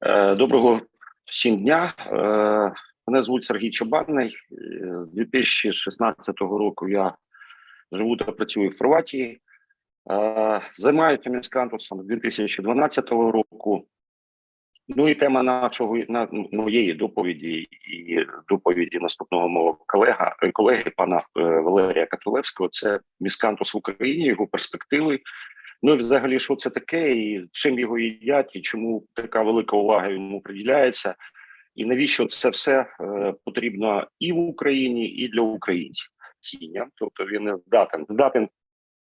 Е, Доброго всім дня. Е, Мене звуть Сергій Чобанний. З 2016 року я живу та працюю в Хорватії. Е, Займаюся міскантусом з 2012 року. Ну і тема нашого на моєї доповіді і доповіді наступного мого колега колеги пана Валерія Каталевського це міскантус в Україні, його перспективи. Ну і взагалі, що це таке, і чим його їдять, і чому така велика увага йому приділяється, і навіщо це все е, потрібно і в Україні, і для українців. Ціння, тобто він не здатен здатен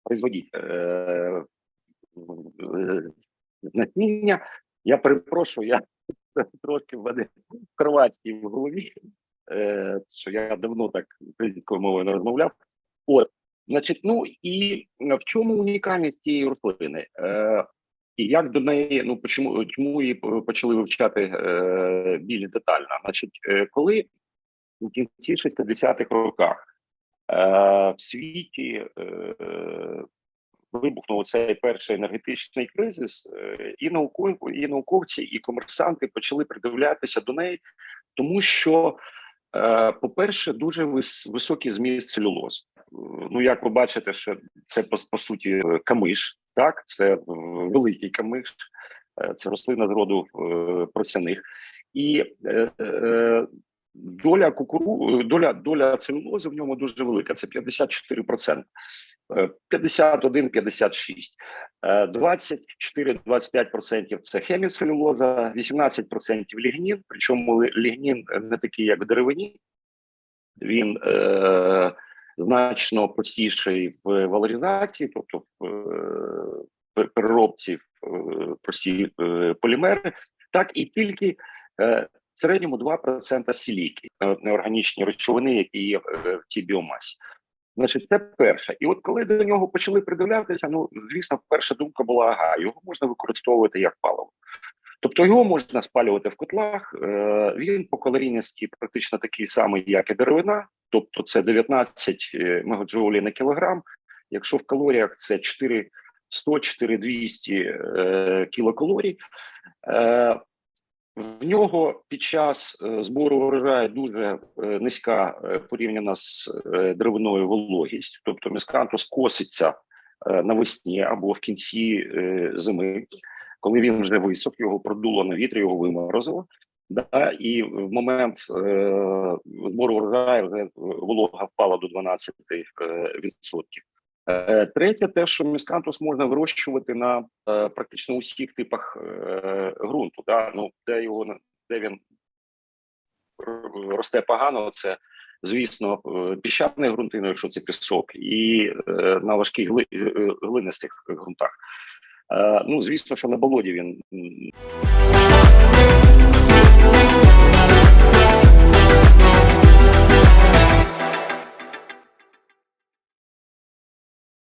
производити е, е, насіння. Я перепрошую, я трошки в мене хорватській в голові, е, що я давно так українською мовою не розмовляв. От, значить, ну і в чому унікальність цієї рослини? Е, і як до неї, ну чому, чому її почали вивчати е, більш детально? Значить, е, коли у кінці 60-х роках е, в світі е, вибухнув цей перший енергетичний кризис, е, і науковці, і науковці, і комерсанти почали придивлятися до неї, тому що, е, по-перше, дуже вис, високий зміст целюлозу. Ну, як ви бачите, що це по, по суті камиш, так це е, великий камиш, е, це рослина з роду е, просяних, і е, е, доля кукуру, доля доля целюлози в ньому дуже велика. Це 54%. 51-56. 24-25% це хеміцелюлоза, 18% лігнін, причому лігнін не такий, як в деревині, він е, значно простіший в валоризації, тобто в е, переробці е, прості е, полімери, так і тільки в середньому 2% сіліки, неорганічні речовини, які є в цій біомасі. Значить, це перше. І от коли до нього почали придивлятися, ну звісно, перша думка була: ага, його можна використовувати як паливо. Тобто його можна спалювати в котлах. Він по калорійності практично такий самий, як і деревина, тобто це 19 мегаджоулів на кілограм. Якщо в калоріях це 4 100-4200 е, кілокалорій. Е, в нього під час збору врожаю дуже низька порівняна з деревиною вологість, тобто міскантус коситься навесні або в кінці зими, коли він вже висох, його продуло на вітрі, його виморозило. Да, і в момент е, збору врожаю вже волога впала до 12%. відсотків. Е, третє, те, що міскантус можна вирощувати на е, практично усіх типах е, ґрунту. Да? Ну, де його де він росте погано, це звісно піщані ґрунти, ну, якщо це пісок, і е, на важких гли, глинистих ґрунтах. Е, ну звісно, що на болоді він.